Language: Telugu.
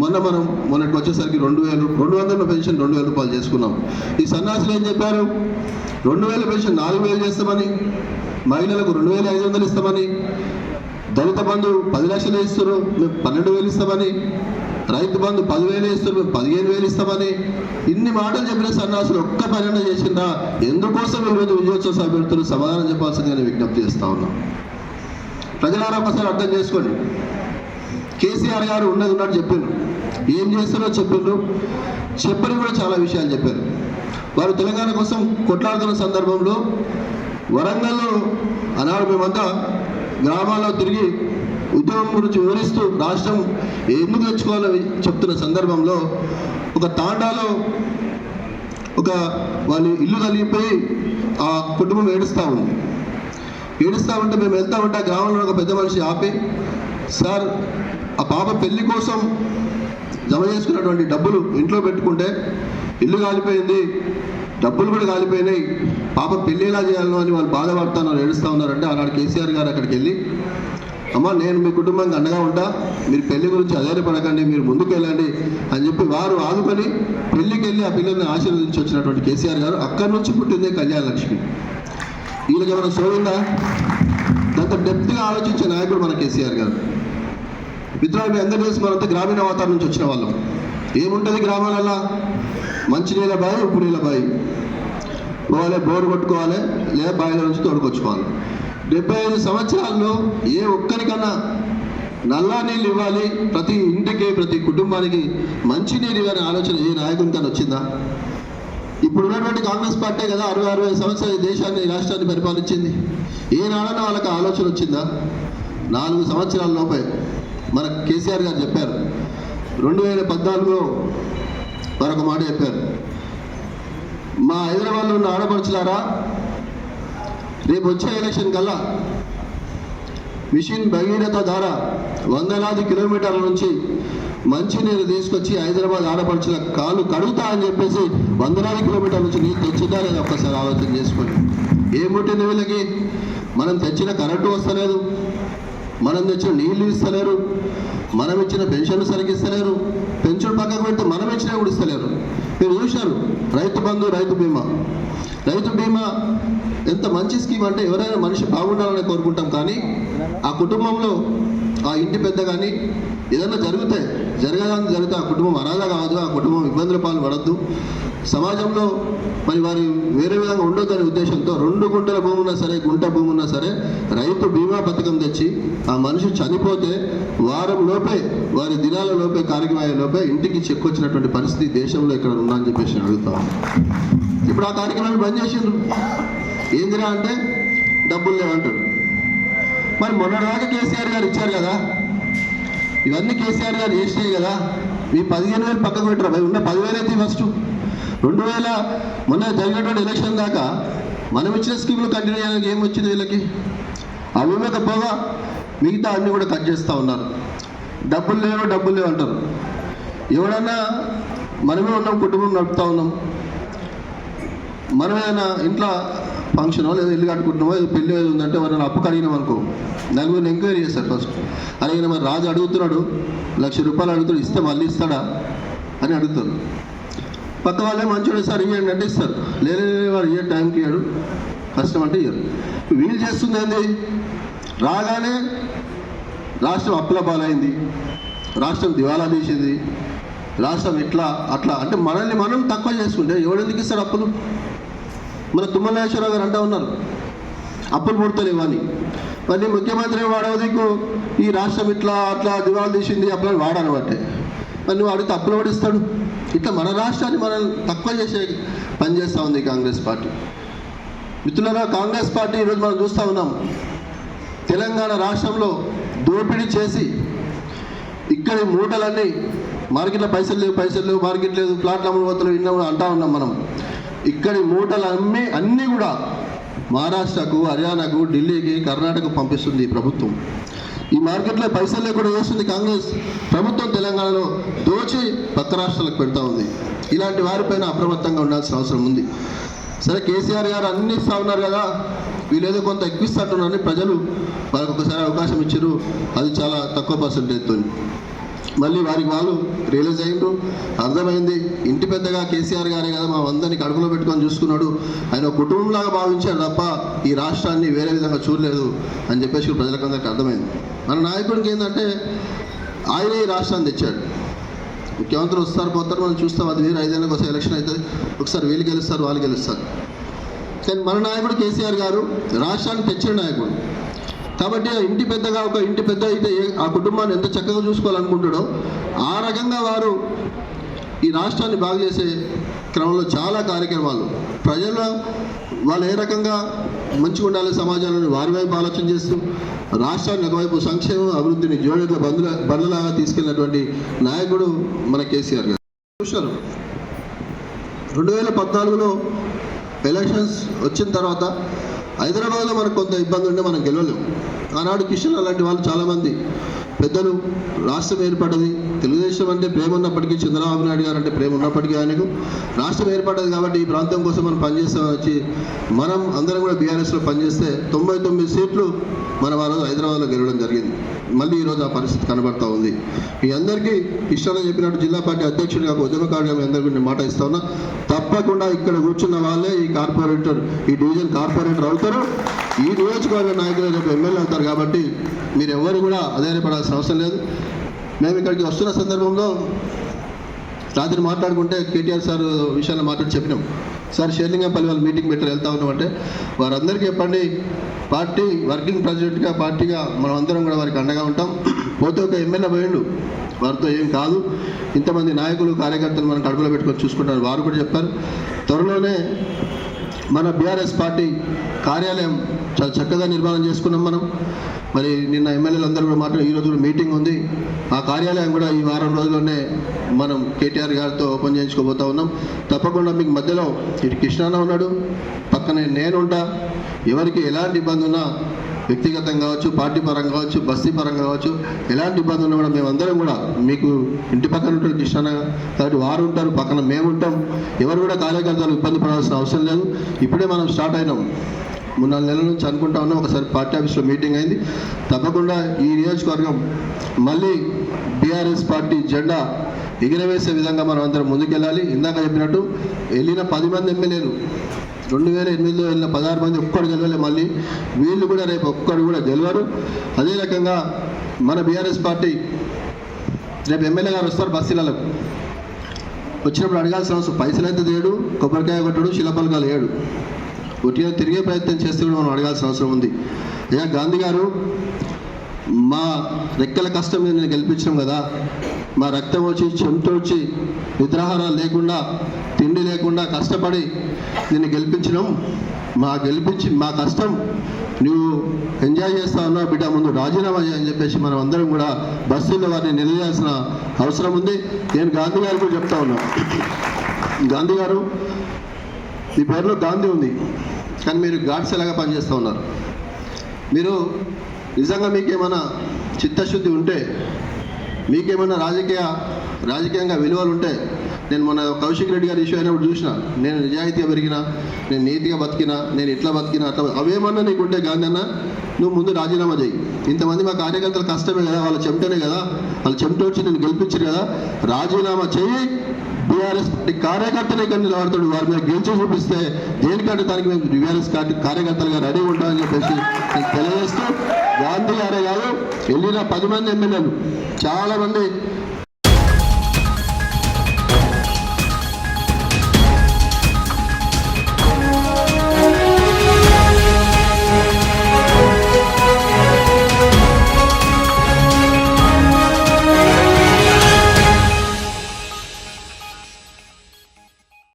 మొన్న మనం మొన్నటి వచ్చేసరికి రెండు వేలు రెండు వందల పెన్షన్ రెండు వేల రూపాయలు చేసుకున్నాం. ఈ సన్నాసులు ఏం చెప్పారు? రెండు వేల పెన్షన్ నాలుగు వేలు చేస్తామని మహిళలకు రెండు వేల ఐదు వందలు ఇస్తామని దళిత బంధు పది లక్షలు ఇస్తారు మేము పన్నెండు వేలు ఇస్తామని రైతు బంధు పదివేలు ఇస్తారు మేము పదిహేను వేలు ఇస్తామని ఇన్ని మాటలు చెప్పిన సన్నాసులు ఒక్క పర్యటన చేసిందా ఎందుకోసం ఈరోజు విజయోత్సవ సభ సమాధానం చెప్పాల్సిందిగా నేను విజ్ఞప్తి చేస్తా ఉన్నాం. ప్రజలారా ఒకసారి అర్థం చేసుకోండి. కేసీఆర్ గారు ఉన్నది ఉన్నట్టు చెప్పారు ఏం చేస్తారో చెప్పిండ్రు. చెప్పని కూడా చాలా విషయాలు చెప్పారు. వారు తెలంగాణ కోసం కొట్లాడుతున్న సందర్భంలో వరంగల్లో ఆనాడు మేమంతా గ్రామాల్లో తిరిగి ఉద్యమం గురించి వివరిస్తూ రాష్ట్రం ఎందుకు తెచ్చుకోవాలని చెప్తున్న సందర్భంలో ఒక తాండాలో ఒక వాళ్ళు ఇల్లు తగిలిపోయి ఆ కుటుంబం ఏడుస్తూ ఉంది. ఏడుస్తూ ఉంటే మేము వెళ్తా ఉంటే ఆ గ్రామంలో ఒక పెద్ద మనిషి ఆపి సార్ ఆ పాప పెళ్ళి కోసం జమ చేసుకున్నటువంటి డబ్బులు ఇంట్లో పెట్టుకుంటే ఇల్లు కాలిపోయింది డబ్బులు కూడా కాలిపోయినాయి. పాప పెళ్ళిలా ఎలా అని వాళ్ళు బాధపడుతున్నారు ఏడుస్తూ ఉన్నారంటే ఆనాడు కేసీఆర్ గారు అక్కడికి వెళ్ళి అమ్మ నేను మీ కుటుంబానికి అండగా ఉంటా మీరు పెళ్ళి గురించి అధైర్యపడకండి మీరు ముందుకు వెళ్ళండి అని చెప్పి వారు ఆదుకొని పెళ్ళికి వెళ్ళి ఆ పిల్లల్ని ఆశీర్వదించి వచ్చినటువంటి కేసీఆర్ గారు అక్కడి నుంచి పుట్టిందే కళ్యాణ లక్ష్మి వీళ్ళకి ఏమైనా సోయిందా దాంతో డెప్త్గా ఆలోచించే నాయకుడు మన కేసీఆర్ గారు. మిత్రులు మీ అందరూ తెలుసు మనంతా గ్రామీణ వాతావరణం నుంచి వచ్చిన వాళ్ళం. ఏముంటుంది గ్రామాలలో మంచినీళ్ళ బావి ఉప్పు నీళ్ళ బావి పోవాలి బోరు కొట్టుకోవాలి లేదా బావిల నుంచి తోడుకొచ్చుకోవాలి. డెబ్బై ఐదు సంవత్సరాల్లో ఏ ఒక్కరికన్నా నల్లా నీళ్ళు ఇవ్వాలి. ప్రతి ఇంటికి ప్రతి కుటుంబానికి మంచి నీరు ఇవ్వని ఆలోచన ఏ నాయకునికన్నా వచ్చిందా? ఇప్పుడు ఉన్నటువంటి కాంగ్రెస్ పార్టీ కదా అరవై అరవై సంవత్సరాలు దేశాన్ని రాష్ట్రాన్ని పరిపాలించింది. ఏ నాడన వాళ్ళకి ఆలోచన వచ్చిందా? నాలుగు సంవత్సరాల లోపే మన కేసీఆర్ గారు చెప్పారు. రెండు వేల పద్నాలుగులో మరొక మాట చెప్పారు. మా హైదరాబాద్లో ఉన్న ఆడపడుచులారా రేపు వచ్చే ఎలక్షన్ కల్లా మిషన్ భగీరథ ద్వారా వందలాది కిలోమీటర్ల నుంచి మంచినీరు తీసుకొచ్చి హైదరాబాద్ ఆడపడుచుల కాలు కడుగుతా అని చెప్పేసి వందలాది కిలోమీటర్ల నుంచి నీళ్ళు తెచ్చిందా లేదా ఒక్కసారి ఆలోచన చేసుకోండి. ఏం పుట్టింది వీళ్ళకి మనం తెచ్చిన కరెంటు వస్తలేదు. మనం తెచ్చిన నీళ్ళు ఇస్తలేరు మనం ఇచ్చిన పెన్షన్లు సరిగ్గా ఇస్తలేరు పెన్షన్ పక్కకు పెడితే మనం ఇచ్చినా కూడా ఇస్తలేరు. మీరు చూశారు రైతు బంధు రైతు బీమా. రైతు బీమా ఎంత మంచి స్కీమ్ అంటే ఎవరైనా మనిషి బాగుండాలని కోరుకుంటాం కానీ ఆ కుటుంబంలో ఆ ఇంటి పెద్ద కానీ ఏదైనా జరిగితే జరగడానికి జరిగితే ఆ కుటుంబం అనాథ కావద్దు ఆ కుటుంబం ఇబ్బందుల పాలు పడద్దు. సమాజంలో మరి వారి వేరే విధంగా ఉండొద్దనే ఉద్దేశంతో రెండు గుంటల భూమి ఉన్నా సరే గుంట భూమి ఉన్నా సరే రైతు బీమా పథకం తెచ్చి ఆ మనిషి చనిపోతే వారం లోపే వారి దినాల లోపే కార్యక్రమాల లోపే ఇంటికి చెక్కు వచ్చినటువంటి పరిస్థితి దేశంలో ఇక్కడ ఉందా అని చెప్పేసి అడుగుతాం ఇప్పుడు ఆ కార్యక్రమాన్ని బంద్ చేసిండ్రు. ఏందిరా అంటే డబ్బులు లేవంటాడు మరి మొన్నటిదాకా కేసీఆర్ గారు ఇచ్చారు కదా? ఇవన్నీ కేసీఆర్ గారు చేసినాయి కదా? మీ పదిహేను వేలు పక్కకు పెట్టరు? అవి ఉన్న పదివేలు అయితే ఫస్ట్ రెండు వేల మొన్న జరిగినటువంటి ఎలక్షన్ దాకా మనం ఇచ్చిన స్కీములు కంటిన్యూ చేయడానికి ఏం వచ్చింది వీళ్ళకి? అవ్వకపోగా మిగతా అన్నీ కూడా కట్ చేస్తూ ఉన్నారు. డబ్బులు లేవు డబ్బులు లేవు అంటారు. ఎవడన్నా మనమే ఉన్నాం కుటుంబం నడుపుతా ఉన్నాం. మనం ఏదైనా ఇంట్లో ఫంక్షనో లేదా ఇల్లు కట్టుకుంటున్నామో ఏదో పెళ్ళి ఏదో ఉందంటే ఎవరైనా అప్పు కడిగినాం అనుకో. నలుగురిని ఎంక్వైరీ చేస్తారు ఫస్ట్ అలాగే మరి రాజు అడుగుతున్నాడు లక్ష రూపాయలు అడుగుతాడు ఇస్తే మళ్ళీ ఇస్తాడా అని అడుగుతారు. పక్క వాళ్ళే మంచోడు సార్ ఇవ్వండి అంటే ఇస్తారు. లేదే వాడు ఇయ్య టైంకి ఇవ్వడు కష్టం అంటే ఇయ్యరు. వీళ్ళు చేస్తుంది ఏంది? రాగానే రాష్ట్రం అప్పుల పాలైంది. రాష్ట్రం దివాలా తీసింది. రాష్ట్రం ఇట్లా అట్లా. అంటే మనల్ని మనం తక్కువ చేసుకుంటే ఎవడెందుకు ఇస్తారు అప్పులు? మన తుమ్మలేశ్వరరావు గారు అంటూ ఉన్నారు. అప్పులు పుడతలేవు అని. మళ్ళీ ముఖ్యమంత్రి వాడవదికు ఈ రాష్ట్రం ఇట్లా అట్లా దివాళా తీసింది అప్పులు వాడనబట్టే మరి నువ్వు అడిగితే అప్పులు పడిస్తాడు ఇట్లా మన రాష్ట్రాన్ని మనం తక్కువ చేసే పని చేస్తూ ఉంది కాంగ్రెస్ పార్టీ. మిత్రులరా కాంగ్రెస్ పార్టీ ఈరోజు మనం చూస్తూ ఉన్నాం. తెలంగాణ రాష్ట్రంలో దోపిడీ చేసి ఇక్కడ మూటలన్నీ మార్కెట్లో పైసలు లేవు పైసలు లేవు మార్కెట్ లేదు ప్లాట్లు అమ్ముడు పోతున్నాం ఇన్న అంటా ఉన్నాం మనం. ఇక్కడి మూటలు అమ్మి అన్నీ కూడా మహారాష్ట్రకు హర్యానాకు ఢిల్లీకి కర్ణాటకకు పంపిస్తుంది ఈ ప్రభుత్వం. ఈ మార్కెట్లో పైసలు లేకుండా చేస్తుంది కాంగ్రెస్. ప్రభుత్వం తెలంగాణలో దోచి పక్క రాష్ట్రాలకు పెడతా ఉంది. ఇలాంటి వారిపైన అప్రమత్తంగా ఉండాల్సిన అవసరం ఉంది. సరే కేసీఆర్ గారు అన్ని ఇస్తా ఉన్నారు కదా. వీళ్ళేదో కొంత ఎక్కువిస్తట్టున్నారని ప్రజలు వాళ్ళకు ఒకసారి అవకాశం ఇచ్చారు. అది చాలా తక్కువ పర్సంటేజ్తో మళ్ళీ వారికి వాళ్ళు రియలైజ్ అయ్యిండ్రు. అర్థమైంది. ఇంటి పెద్దగా కేసీఆర్ గారే కదా మా అందరినీ కడుపులో పెట్టుకొని చూసుకున్నాడు. ఆయన కుటుంబంలాగా భావించాడు తప్ప ఈ రాష్ట్రాన్ని వేరే విధంగా చూడలేదు అని చెప్పేసి ప్రజలకందరికీ అర్థమైంది. మన నాయకుడికి ఏంటంటే ఆయనే ఈ రాష్ట్రాన్ని తెచ్చాడు. ముఖ్యమంత్రి వస్తారు పోతారు మనం చూస్తాం. అది వేరే ఐదేళ్ళకి ఒకసారి ఎలక్షన్ అవుతుంది. ఒకసారి వీళ్ళు గెలుస్తారు వాళ్ళు గెలుస్తారు. కానీ మన నాయకుడు కేసీఆర్ గారు రాష్ట్రాన్ని తెచ్చిన నాయకుడు. కాబట్టి ఆ ఇంటి పెద్దగా ఒక ఇంటి పెద్ద అయితే ఆ కుటుంబాన్ని ఎంత చక్కగా చూసుకోవాలనుకుంటాడో ఆ రకంగా వారు ఈ రాష్ట్రాన్ని బాగు చేసే క్రమంలో చాలా కార్యక్రమాలు. ప్రజల వాళ్ళు ఏ రకంగా మంచిగా ఉండాలి సమాజాలను వారి వైపు ఆలోచన చేస్తూ రాష్ట్రాన్ని ఒకవైపు సంక్షేమం అభివృద్ధిని జోడెట్ల బంధుల బంధులాగా తీసుకెళ్ళినటువంటి నాయకుడు మన కేసీఆర్ గారు. చూశారు. రెండు వేల పద్నాలుగులో ఎలక్షన్స్ వచ్చిన తర్వాత హైదరాబాద్లో మనకు కొంత ఇబ్బంది ఉంటే మనం గెలవలేము ఆనాడు కిషన్ అలాంటి వాళ్ళు చాలామంది. పెద్దలు రాష్ట్రం ఏర్పడ్డది. తెలుగుదేశం అంటే ప్రేమ ఉన్నప్పటికీ చంద్రబాబు నాయుడు గారు అంటే ప్రేమ ఉన్నప్పటికీ ఆయనకు రాష్ట్రం ఏర్పడ్డది కాబట్టి ఈ ప్రాంతం కోసం మనం పనిచేస్తామని వచ్చి మనం అందరం కూడా బీఆర్ఎస్లో పనిచేస్తే తొంభై తొమ్మిది సీట్లు మనం ఆ రోజు హైదరాబాద్లో గెలవడం జరిగింది. మళ్ళీ ఈరోజు ఆ పరిస్థితి కనబడతా ఉంది. మీ అందరికీ ఇష్టాలని చెప్పినట్టు జిల్లా పార్టీ అధ్యక్షుడిగా ఒక ఉద్యమకారుడిగా మీ అందరికీ నేను మాట ఇస్తా ఉన్నా. తప్పకుండా ఇక్కడ కూర్చున్న వాళ్ళే ఈ కార్పొరేటర్ ఈ డివిజన్ కార్పొరేటర్ అవుతారు. ఈ నియోజకవర్గ నాయకులు రేపు ఎమ్మెల్యే అవుతారు కాబట్టి మీరు ఎవరు కూడా అధైర్యపడాల్సిన అవసరం లేదు. మేము ఇక్కడికి వస్తున్న సందర్భంలో రాత్రి మాట్లాడుకుంటే కేటీఆర్ సార్ విషయాన్ని మాట్లాడి చెప్పినాం. సార్ షేర్లింగంపల్లి వాళ్ళు మీటింగ్ పెట్టారు వెళ్తా ఉన్నామంటే వారందరికీ చెప్పండి పార్టీ వర్కింగ్ ప్రెసిడెంట్గా పార్టీగా మనం అందరం కూడా వారికి అండగా ఉంటాం. పోతే ఒక ఎమ్మెల్యే పోయిండు. వారితో ఏం కాదు. ఇంతమంది నాయకులు కార్యకర్తలు మనం కడుపులో పెట్టుకొని చూసుకుంటారు వారు కూడా చెప్పారు. త్వరలోనే మన బీఆర్ఎస్ పార్టీ కార్యాలయం చాలా చక్కగా నిర్మాణం చేసుకున్నాం మనం. మరి నిన్న ఎమ్మెల్యేలు అందరూ కూడా మాట్లాడి ఈరోజు కూడా మీటింగ్ ఉంది. ఆ కార్యాలయం కూడా ఈ వారం రోజుల్లోనే మనం కేటీఆర్ గారితో ఓపెన్ చేయించుకోబోతా ఉన్నాం. తప్పకుండా మీకు మధ్యలో ఇటు కృష్ణాన్న ఉన్నాడు. పక్కనే నేనుంటా ఎవరికి ఎలాంటి ఇబ్బంది ఉన్నా వ్యక్తిగతంగా కావచ్చు పార్టీ పరంగా కావచ్చు బస్తీ పరంగా కావచ్చు ఎలాంటి ఇబ్బంది ఉన్నా కూడా మేమందరం కూడా మీకు ఇంటి పక్కన ఉంటారు కృష్ణ కాబట్టి వారు ఉంటారు పక్కన మేము ఉంటాం. ఎవరు కూడా కార్యకర్తలు ఇబ్బంది పడాల్సిన అవసరం లేదు. ఇప్పుడే మనం స్టార్ట్ అయినాం. మూడు నాలుగు నెలల నుంచి అనుకుంటా ఉన్నాం. ఒకసారి పార్టీ ఆఫీస్లో మీటింగ్ అయింది. తప్పకుండా ఈ నియోజకవర్గం మళ్ళీ బీఆర్ఎస్ పార్టీ జెండా ఎగిరవేసే విధంగా మనం అందరం ముందుకెళ్ళాలి. ఇందాక చెప్పినట్టు వెళ్ళిన పది మంది ఎమ్మెల్యేలు రెండు వేల ఎనిమిదిలో వెళ్ళిన పదహారు మంది ఒక్కడు గెలవలే మళ్ళీ. వీళ్ళు కూడా రేపు ఒక్కడు కూడా గెలవరు. అదే రకంగా మన బీఆర్ఎస్ పార్టీ రేపు ఎమ్మెల్యే గారు వస్తారు బస్సీలకు వచ్చినప్పుడు అడగాల్సిన అవసరం. పైసలు అయితే తేడు కొబ్బరికాయ కొట్టడు శిలపలకాలు ఏడు ఒట్టిగా తిరిగే ప్రయత్నం చేస్తే కూడా మనం అడగాల్సిన అవసరం ఉంది. అయ్యా గాంధీ గారు మా రెక్కల కష్టం మీద నేను గెలిపించాం కదా మా రక్తం వచ్చి చెమట వచ్చి నిద్రాహారాలు లేకుండా తిండి లేకుండా కష్టపడి నిన్ను గెలిపించడం మా గెలిపించి మా కష్టం నువ్వు ఎంజాయ్ చేస్తా ఉన్నావు బిడ్డ ముందు రాజీనామా చేయని చెప్పేసి మనం అందరం కూడా బస్సుల్లో వారిని నిలదీయాల్సిన అవసరం ఉంది. నేను గాంధీ గారు కూడా చెప్తా ఉన్నా. గాంధీ గారు మీ పేరులో గాంధీ ఉంది. కానీ మీరు గాడ్స్ ఎలాగా పనిచేస్తూ ఉన్నారు. మీరు నిజంగా మీకేమైనా చిత్తశుద్ధి ఉంటే మీకేమైనా రాజకీయ రాజకీయంగా విలువలు ఉంటే నేను మన కౌశిక్ రెడ్డి గారి ఇష్యూ అయినప్పుడు చూసిన నేను నిజాయితీగా పెరిగినా నేను నీతిగా బతికినా నేను ఇట్లా బతికినా అట్లా అవేమన్నా నీకు ఉంటే గాంధీ అన్న నువ్వు ముందు రాజీనామా చేయి ఇంతమంది మా కార్యకర్తలు కష్టమే కదా వాళ్ళ చెమటనే కదా వాళ్ళ చెమట వచ్చి నేను గెలిపించారు కదా రాజీనామా చేయి బీఆర్ఎస్ పార్టీ కార్యకర్తలే ఇక్కడ నిలబడతాడు. వారి మీద గెలిచి చూపిస్తే దేనికంటే దానికి మేము బీఆర్ఎస్ పార్టీ కార్యకర్తలుగా రెడీ ఉంటామని చెప్పేసి తెలియజేస్తూ గాంధీ గారే కాదు వెళ్ళిన పది మంది ఎమ్మెల్యేలు చాలా మంది